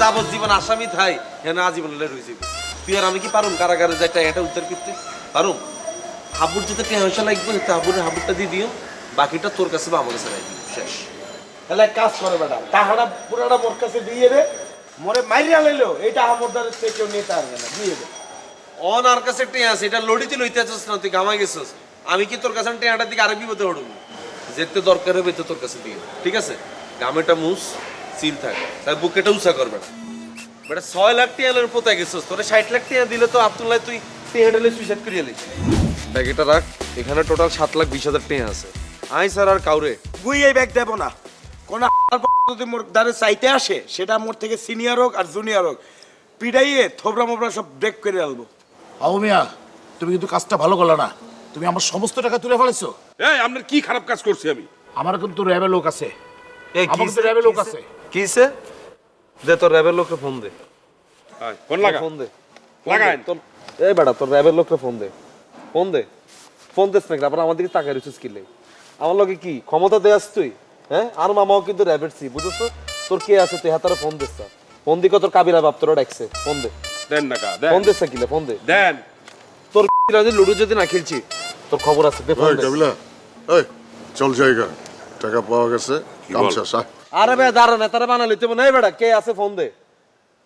যাবজ্জীবন আসামি থাই এখানে আজীবন লেট হয়ে যাবে তুই আর আমি কি পারুম কারাগারে যাইটা এটা উদ্ধার করতে? পারুম? হাবুর যদি টেহা পয়সা লাগবে তো হাবুরের হাবুরটা দিয়ে দিও বাকিটা তোর কাছে বা আমার কাছে রাখবি শেষ। তাহলে এক কাজ করে বেটা টাকাটা পুরাটা মোর কাছে দিয়ে দে মরে মাইরিয়া লইলো এইটা আমার দ্বারা সে কেউ নিতে পারবে না দিয়ে দে। অন আর কাছে টেয়া আছে এটা লড়িতে লইতে আছিস না তুই গামা গেছিস। আমি কি তোর কাছে টেয়াটার দিকে আরেক বিপদে হড়ুম যেতে দরকার হবে তো তোর কাছে দিয়ে ঠিক আছে? গামেটা মুস সিল থাক। তার বুকেটা উঁচা করবে না। বেটা ছয় লাখ টিয়ালের পোতা গেছিস? তোরে ষাট লাখ টিয়া দিলে তো আব্দুল্লাহ তুই টিয়াডালে সুইসাইড করিয়ে লিস ব্যাগ এটা রাখ এখানে টোটাল সাত লাখ বিশ হাজার টিয়া আছে। আই স্যার আর কাউরে। গুই এই ব্যাগ দেবো না। কোন যদি মোর দ্বারে চাইতে আসে সেটা মোর থেকে সিনিয়র হোক আর জুনিয়র হোক। পিড়াইয়ে থোবরা মোবরা সব ব্রেক করে আলবো আবু মিয়া তুমি কিন্তু কাজটা ভালো করলে না। তুমি আমার সমস্ত টাকা তুলে ফেলেছো। এই আপনার কি খারাপ কাজ করছি আমি? আমার কিন্তু র্যাবে লোক আছে। এই আমার কিন্তু র্যাবে লোক আছে। কিসে? দে তোর র্যাবের লোককে ফোন দে। ফোন লাগা। ফোন দে। তোর এই বেটা তোর র্যাবের লোককে ফোন দে। ফোন দে। ফোন দিস নাকি আবার আমার দিকে তাকাই রয়েছিস কিলে আমার লোকে কি? ক্ষমতা দেয়াস তুই? হ্যাঁ? আর মামাও কিন্তু র্যাবের সি বুঝছ? তোর কে আছে? তুই হাতারে ফোন দিস না। ফোন দিকে তোর কাবিলা বাপ তোর ডাকছে। ফোন দে। দেন না কা দেন। ফোন দিস কিলে ফোন দে। দেন। তোর যদি লুডো যদি না খেলছি তোর খবর আছে। দে ফোন দে। ওই চল জায়গা। টাকা পাওয়া গেছে কাম শেষ। আরে বে দাঁড়া না তারা বানালি তুই নাই বেটা কে আছে ফোন দে।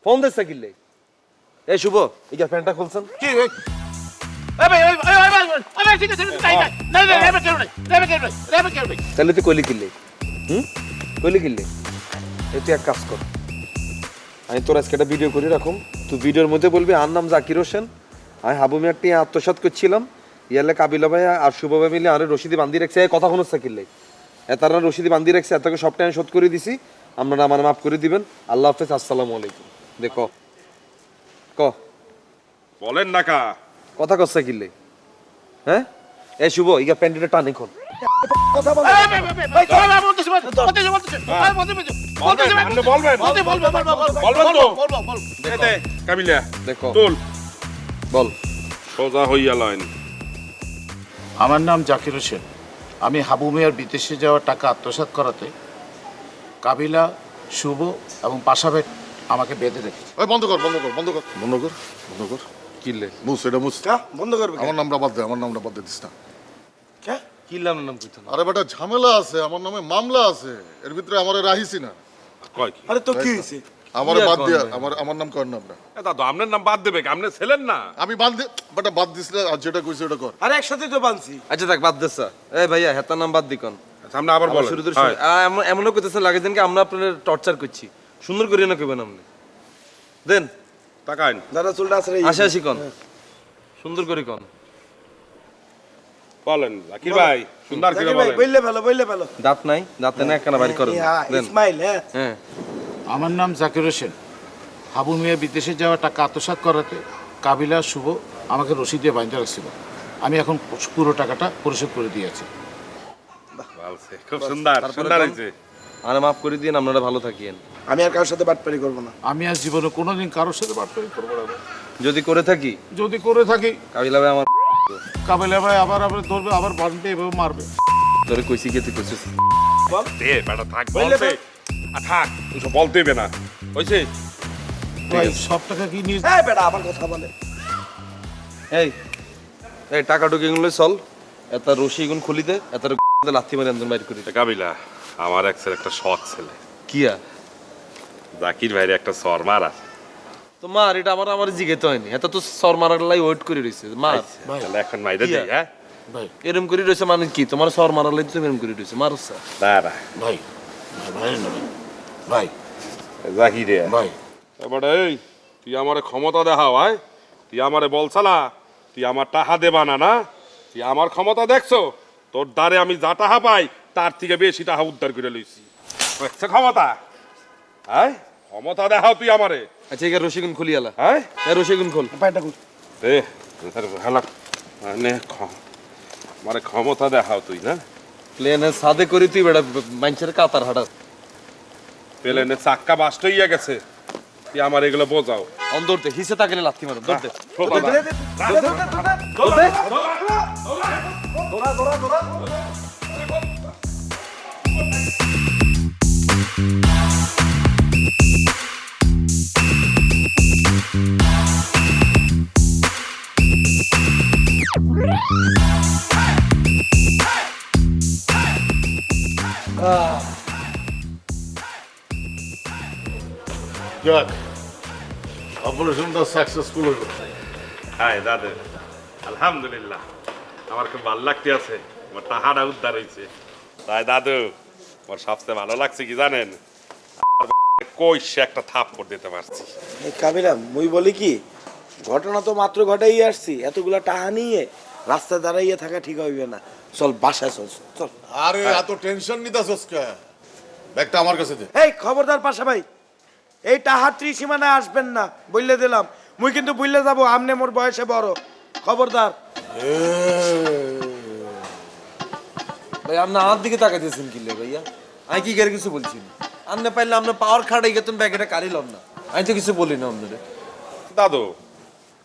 ফোন দিস না কিলে এই শুভ এই যে ফ্যানটা খুলছেন। কি ভাই, ভাই, ভাই, ভাই, ভাই। তাহলে তুই কইলি কিনলে হুম? কইলি কিনলে এই তুই এক কাজ কর। আমি তোর আজকে একটা ভিডিও করে রাখুম তুই ভিডিওর মধ্যে বলবি আর নাম জাকির হোসেন। আমি হাবু মিয়ার টিয়া আত্মসাৎ করছিলাম। ইয়ালে কাবিলা ভাই আর শুভ ভাই মিলে আরে রশিদি বান্ধি রাখছে। কথা শুনছ কিনলে এতারা রশিদি বান্ধি রাখছে এতকে সব টাইম শোধ করে দিছি। আপনারা আমার মাফ করে দিবেন। আল্লাহ হাফেজ আসসালামু আলাইকুম। দেখো ক। বলেন না কা। কথা কচ্ছে কিনলে হ্যাঁ? এই শুভ ইগা প্যান্ডিটা টানি খন কথা বল। ভাই, বলতেছি, বলতেছি, বলতেছি, বলবেন, বলবেন। বলবেন তো? দেখো তুল। বল। সোজা হইয়া লইন। আমার নাম জাকির হোসেন। আমি হাবু মিয়ার বিদেশে যাওয়ার টাকা আত্মসাৎ করাতে কাবিলা শুভ এবং পাশাবেট আমাকে বেঁধে রেখেছে। ওই বন্ধ কর বন্ধ কর বন্ধ কর। বন্ধ কর বন্ধ কর। কিনলে মুস এটা মুস। হ্যাঁ, বন্ধ করবে আমার নামটা বাদ দে আমার নামটা বাদ দে দিস না। কে? কিনলাম নাম কইতো না আরে বেটা ঝামেলা আছে আমার নামে মামলা আছে। এর ভিতরে আমার রাহিসি না। কয় কি? আরে তো কি হয়েছে আমার বাদ দিয়া আমার আমার নাম কর না এ দাদু আপনার নাম বাদ দেবে আপনি ছেলেন না। আমি বাদ দে বেটা বাদ দিস না আর যেটা কইছে ওটা কর। আরে একসাথে তো বানছি। আচ্ছা দেখ বাদ দেস এই ভাইয়া হেতার নাম বাদ দিকন সামনে আবার আবার বলেন। শুরু। এমনও করতেছে লাগে দেন কি আমরা আপনার টর্চার করছি। সুন্দর করিয়ে না কইবেন আপনি। দেন। তাকাইন। দাদা চুলটা আছে আসে আসি কন। সুন্দর করে কন। বলেন জাকির ভাই সুন্দর করে বলেন। বললে ভালো বললে ভালো দাঁত নাই দাঁতে না একখানা বাড়ি করেন। হ্যাঁ, ইসমাইল হ্যাঁ। হ্যাঁ। আমার নাম জাকির হোসেন। হাবু মিয়া বিদেশে যাওয়া টাকা আত্মসাৎ করাতে কাবিলা শুভ আমাকে রসিদ দিয়ে বাইন্ধে রাখছিল। আমি এখন পুরো টাকাটা পরিশোধ করে দিয়েছি খুব সুন্দর সুন্দর হয়েছে। আরে মাফ করে দিন আপনারা ভালো থাকিয়েন আমি আর কারোর সাথে বাটপারি করব না। আমি আর জীবনে কোনোদিন কারোর সাথে বাটপারি করব না যদি করে থাকি? যদি করে থাকি কাবিলা ভাই আমার কাবিলা ভাই আবার আবার ধরবে আবার বানবে এভাবে মারবে। তোরে কইছি তুই কইছিস? দে বেটা থাক বলতে আর থাক ওসব বলতে হবে না। হয়েছে? ভাই সব টাকা কি নিয়ে হ্যাঁ বেটা আমার কথা বলে। এই এই টাকা টুকি গুলো চল এত রশি গুণ খুলি দে এত লাথি মারি আন্দোলন বাইর করি। কাবিলা আমার এক ছেলে একটা শখ ছেলে। কিয়া? জাকির ভাইয়ের একটা সর মারা। তো মার এটা আমার আমার জিগেতে হয়নি। এত তো সর মারার লাই ওয়েট করে রইছে মার। তাহলে এখন মাইরে দিই হ্যাঁ? এরম করে রয়েছে মানে কি? তোমার সর মারার লাই তুমি এরম করে রয়েছে মারো স্যার দাঁড়া। ভাই ভাই ভাই না ভাই। জাকিরে ভাই এবারে এই তুই আমারে ক্ষমতা দেখাও আয়। তুই আমারে বলছালা তুই আমার টাহা দেবা না না? তুই আমার ক্ষমতা দেখছ? তোর দ্বারে আমি যা টাহা পাই তার থেকে বেশি টাহা উদ্ধার করে লইছি। দেখছ ক্ষমতা? হ্যাঁ ক্ষমতা দেখাও তুই আমারে। আচ্ছা রশি গুণ খুলি আলা। হ্যাঁ হ্যাঁ রশি গুণ খোল। পায়টা কই এ হেলা। মানে খ- মানে ক্ষমতা দেখাও তুই না? প্লেনে সাদে করি তুই বেটা মাইনছের কাতার হাঁটা প্লেনের চাক্কা বাস্ট হইয়া গেছে। তুই আমার এগুলো বোঝাও। অন্দর হিসে থাকলে লাথি মারো দরতে দে। Ah. যাক অপারেশনটা সাকসেসফুল হইল হাই দাদু আলহামদুলিল্লাহ। আমার খুব ভালো লাগতে আছে আমার টাহাটা উদ্ধার হয়েছে তাই দাদু আমার সবচেয়ে ভালো লাগছে কি জানেন? কই সে একটা থাপ করে দিতে পারছি। এই কাবিলা মুই বলি কি ঘটনা তো মাত্র ঘটাই আসছি এতগুলা টাহা নিয়ে রাস্তায় দাঁড়াইয়ে থাকা ঠিক হইবে না। চল বাসায় চল চল। আরে এত টেনশন নিতাছস কে? ব্যাগটা আমার কাছে দে। এই খবরদার পাশা ভাই। এই টাহা ত্রিসীমানায় আসবেন না বললে দিলাম। মুই কিন্তু বললে যাব আমনে মোর বয়সে বড়। খবরদার। ভাই আপনি আমার দিকে তাকাইতেছেন কি লে ভাইয়া? আমি কি করে কিছু বলছি আপনি পাইলে আপনার পাওয়ার খাটাই গেতেন ব্যাগটা কারিলাম না। আমি তো কিছু বলি না আপনাদের দাদু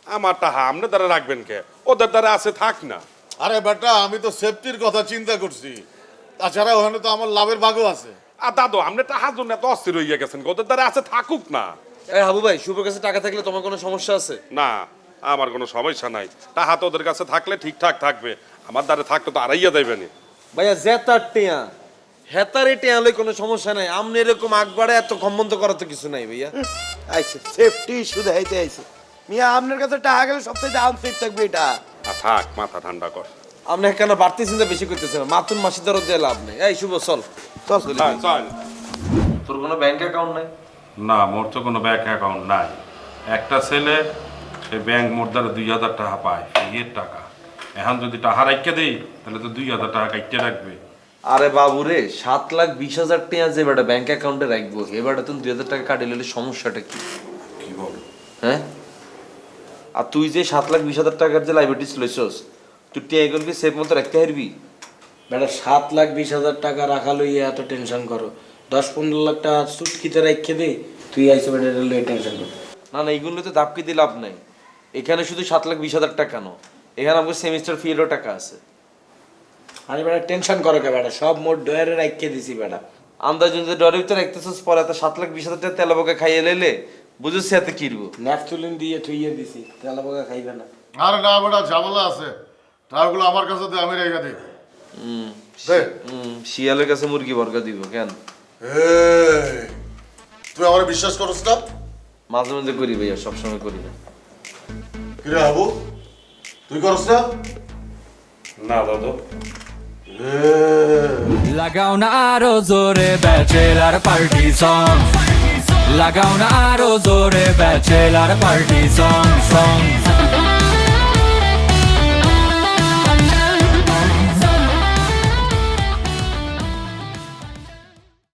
আমার টাহা আপনি দ্বারা রাখবেন কে? ওদের দ্বারা আছে থাক না। আরে বেটা আমি তো সেফটির কথা চিন্তা করছি। তাছাড়া ওখানে তো আমার লাভের ভাগও আছে। আর দাদু আপনি জন্য এত অস্থির হইয়া গেছেন ওদের দ্বারা আছে থাকুক না। এই হাবু ভাই শুভর কাছে টাকা থাকলে তোমার কোনো সমস্যা আছে? না আমার কোনো সমস্যা নাই। তো ওদের কাছে থাকলে ঠিকঠাক থাকবে। আমার দ্বারা তো আড়াইয়া দেবেনি ভাইয়া জেতার টেয়া। হেতারে টেয়া কোনো সমস্যা নাই। আপনি এরকম আকবারে এত সম্বন্ধ করার তো কিছু নাই ভাইয়া। আইছে সেফটি শুধু হাইতে আইছে। মিয়া আপনার কাছে টাকা গেলে সবচেয়ে আনসেফ থাকবে এটা। আর থাক মাথা ঠান্ডা কর। আপনি কেন বাড়তি চিন্তা বেশি করতেছেন? মাতুন মাসি দরদ দিয়ে লাভ নেই। এই শুভ চল। চল হ্যাঁ, চল। তোর কোনো ব্যাংক অ্যাকাউন্ট নাই? না মোর তো কোনো ব্যাংক অ্যাকাউন্ট নাই। একটা ছেলে সে ব্যাংক মোর দ্বারা দুই হাজার টাকা পায় ফিয়ের টাকা। এখন যদি টাকা রাখতে দেই তাহলে তো দুই হাজার টাকা কাটতে রাখবে। আরে বাবু রে সাত লাখ বিশ হাজার টাকা যে বেটা ব্যাংক অ্যাকাউন্টে রাখব এবারে তুমি দুই হাজার টাকা কাটিয়ে নিলে সমস্যাটা কি? কি বল? হ্যাঁ? আর তুই যে সাত লাখ বিশ হাজার টাকার যে লাইব্রেরিস লইছস তুই টিয়া এগুলোকে সেফ মতো রাখতে পারবি? বেটা সাত লাখ বিশ হাজার টাকা রাখা লইয়া এত টেনশন করো। দশ পনেরো লাখ টাকা সুটকিতে রেখে দে তুই আইসে বেটা এটা লইয়া টেনশন কর। না না এইগুলো তো দাপকি দিয়ে লাভ নাই। এখানে শুধু সাত লাখ বিশ হাজার টাকা নো এখানে আমাকে সেমিস্টার ফি এরও টাকা আছে। আরে বেটা টেনশন করো কে বেটা সব মোট ডয়ারে রেখে দিছি বেটা। আন্দাজ যদি ডরের ভিতরে রাখতেছিস পরে এত সাত লাখ বিশ হাজার টাকা তেলা বোকা খাইয়ে লেলে বুঝেছি এতে কিরবো ন্যাপথুলিন দিয়ে থুইয়ে দিছি তেলা পোকা খাইবে না। আরে না বেটা ঝামেলা আছে। টাকাগুলো আমার কাছে দে আমি রেখে দিই। শিয়ালের কাছে মুরগি বর্গা দিব কেন? তুই আমার বিশ্বাস করস না? মাঝে মাঝে করি ভাইয়া সবসময় করি না। কিরে হাবু তুই করস না? না দাদু। লাগাও না আরও জোরে ব্যাচেলার পার্টি সং। লাগাও না আরও জোরে ব্যাচেলার পার্টি সং সং।